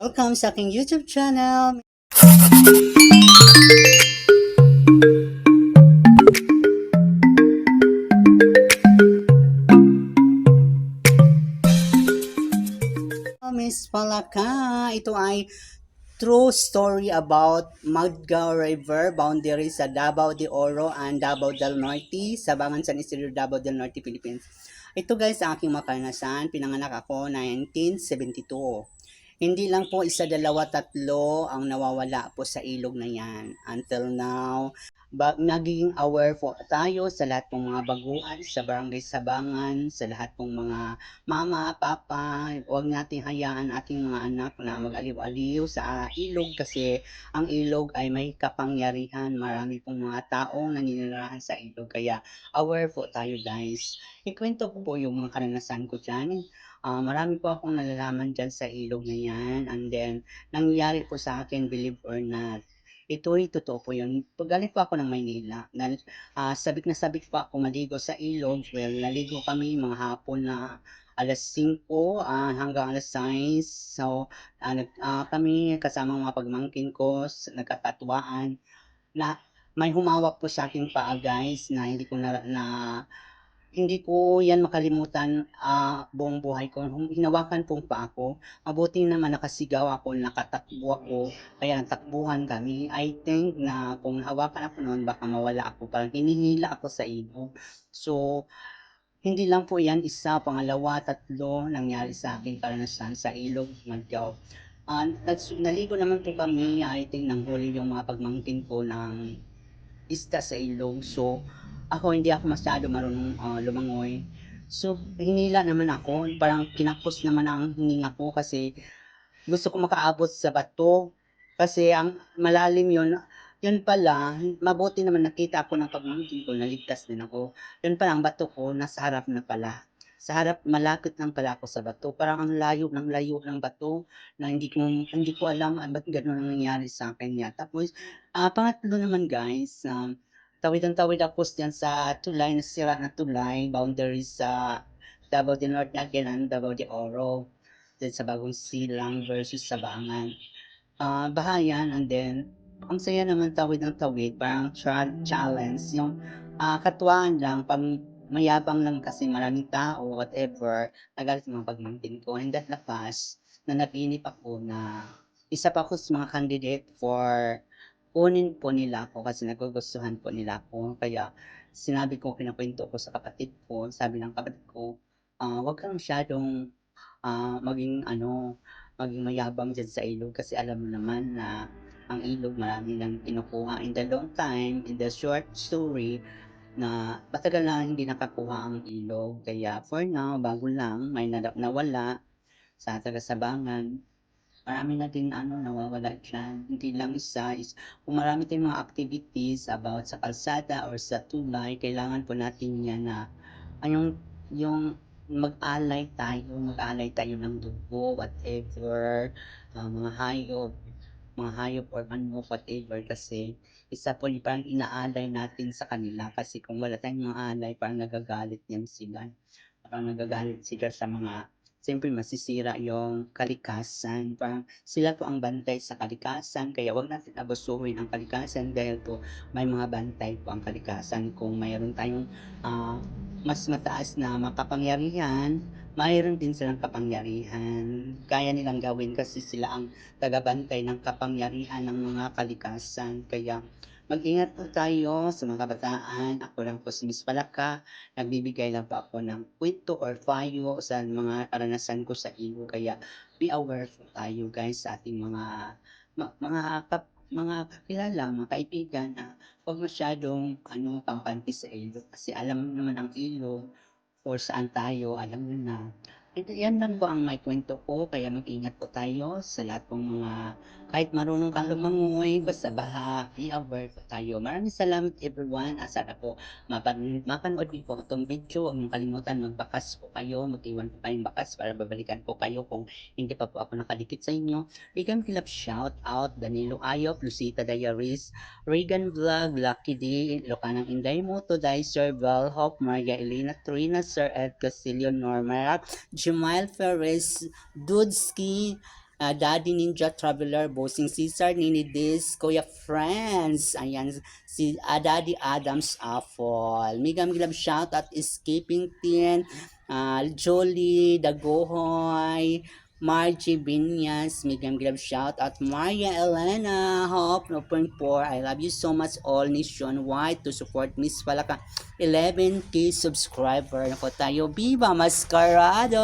Welcome sa aking YouTube channel. Miss Palaka, ito ay true story about Magga River boundary sa Davao de Oro and Davao del Norte, Sabangan San Isidro, Davao del Norte, Philippines. Ito guys ang aking makaranasan. Pinanganak ako 1972. Hindi lang po isa, dalawa, tatlo ang nawawala po sa ilog na yan. Until now, ba, naging aware po tayo sa lahat ng mga baguhan, sa barangay Sabangan, sa lahat ng mga mama, papa, huwag natin hayaan ating mga anak na mag-aliw-aliw sa ilog kasi ang ilog ay may kapangyarihan. Marami pong mga taong naninirahan sa ilog. Kaya aware po tayo guys. Ikwento ko po yung mga karanasan ko dyan. Ah, marami po akong nalalaman dyan sa ilog na yan. And then, nangyari po sa akin, believe or not. Ito ay totoo po yun. Pagaling po ako ng Maynila. Na, ah, sabik na sabik po ako maligo sa ilog. Well, naligo kami mga hapon na alas 5 ah, hanggang alas 6. So, nag, ah, kami kasama mga pagmangkin ko, nagkakatuwaan na may humawak po sa aking paa guys na hindi ko na, na hindi ko yan makalimutan ah, buong buhay ko. Hinawakan pong pa ako. Mabuti naman nakasigaw ako, nakatakbo ako, kaya natakbuhan kami. I think na kung hawakan ako noon, baka mawala ako. Parang hinihila ako sa ilog. So, hindi lang po yan isa, pangalawa, tatlo nangyari sa akin karanasan sa ilog, Magyaw. Ah, nags- naligo naman po kami, I think nang huli yung mga pagmangkin ko ng isda sa ilog. So, ako hindi ako masyado marunong ah, lumangoy. So, hinila naman ako. Parang kinapos naman ang hininga ko kasi gusto ko makaabot sa bato. Kasi ang malalim yon yun pala, mabuti naman nakita ako ng pagmangkin ko, naligtas din ako. Yun pala, ang bato ko, nasa harap na pala. Sa harap, malapit lang pala ako sa bato. Parang ang layo ng layo ng bato na hindi ko, hindi ko alam ah, ba't gano'n ang nangyari sa akin niya. Tapos, ah pangatlo naman guys, um, tawid ang tawid ako dyan sa tulay, nasira na tulay, boundary sa Davao de Norte again and Davao de Oro. Then sa Bagong Silang versus Sabangan. Ah, bahayan and then ang saya naman tawid ng tawid, parang challenge, yung ah, katuwaan lang, pang mayabang lang kasi maraming tao, whatever, nagalit mga pagmangkin ko. And that lapas, na naginip ako na isa pa ako sa mga candidate for kunin po nila ako kasi nagugustuhan po nila ako. Kaya sinabi ko, kinakwento ko sa kapatid ko, sabi ng kapatid ko, ah, wag kang masyadong ah, maging ano, maging mayabang dyan sa ilog kasi alam mo naman na ang ilog marami nang kinukuha in the long time, in the short story, na matagal na hindi nakakuha ang ilog. Kaya for now, bago lang, may nawala sa taga-sabangan. Marami na din ano, nawawala dyan. Hindi lang isa. Is, kung marami tayong mga activities about sa kalsada or sa tulay, kailangan po natin yan na yung, yung mag-alay tayo, mag-alay tayo ng dugo, whatever, ah, mga hayop, mga hayop or manok, whatever, kasi isa po yung parang inaalay natin sa kanila kasi kung wala tayong mga alay, parang nagagalit yan sila. Parang nagagalit sila sa mga, siyempre masisira yung kalikasan. Parang sila po ang bantay sa kalikasan, kaya wag natin abusuhin ang kalikasan dahil po may mga bantay po ang kalikasan. Kung mayroon tayong ah, mas mataas na makapangyarihan, mayroon din silang kapangyarihan. Kaya nilang gawin kasi sila ang tagabantay ng kapangyarihan ng mga kalikasan. Kaya mag-ingat po tayo sa mga kabataan. Ako lang po si Miss Palaka. Nagbibigay lang po ako ng kwento or payo sa mga karanasan ko sa iyo. Kaya be aware po tayo guys sa ating mga ma- mga kap, mga kakilala, mga kaibigan na huwag masyadong ano, kampante sa ilog. Kasi alam naman ang ilog or saan tayo, alam mo na. Ito, yan lang po ang may kwento ko, kaya mag-ingat po tayo sa lahat ng mga, kahit marunong kang lumangoy, basta baha, be aware po tayo. Maraming salamat everyone, asa na po, mapan mapanood niyo po itong video, huwag kalimutan, magbakas po kayo, mag-iwan po kayong bakas para babalikan po kayo kung hindi pa po ako nakadikit sa inyo. Regan Club shout out, Danilo Ayop, Lucita Diaries, Regan Vlog, Lucky D, Locanang Inday Moto, Dicer, Val Hope, Maria Elena Trina, Sir Ed Castillo, Norma Jumail Ferres, Dudski, ah, Daddy Ninja Traveler, Bossing Cesar, Nini Dis, Kuya Friends, ayan, si ah, Daddy Adams Apple. Mega mega shout at Escaping Teen, ah, Jolie, Dagohoy, Margie Binyas, mega love shout at Maria Elena, Hope, 0.4, I love you so much all nationwide to support Miss Palaka. 11k subscriber. Ako tayo, Viva Mascarados!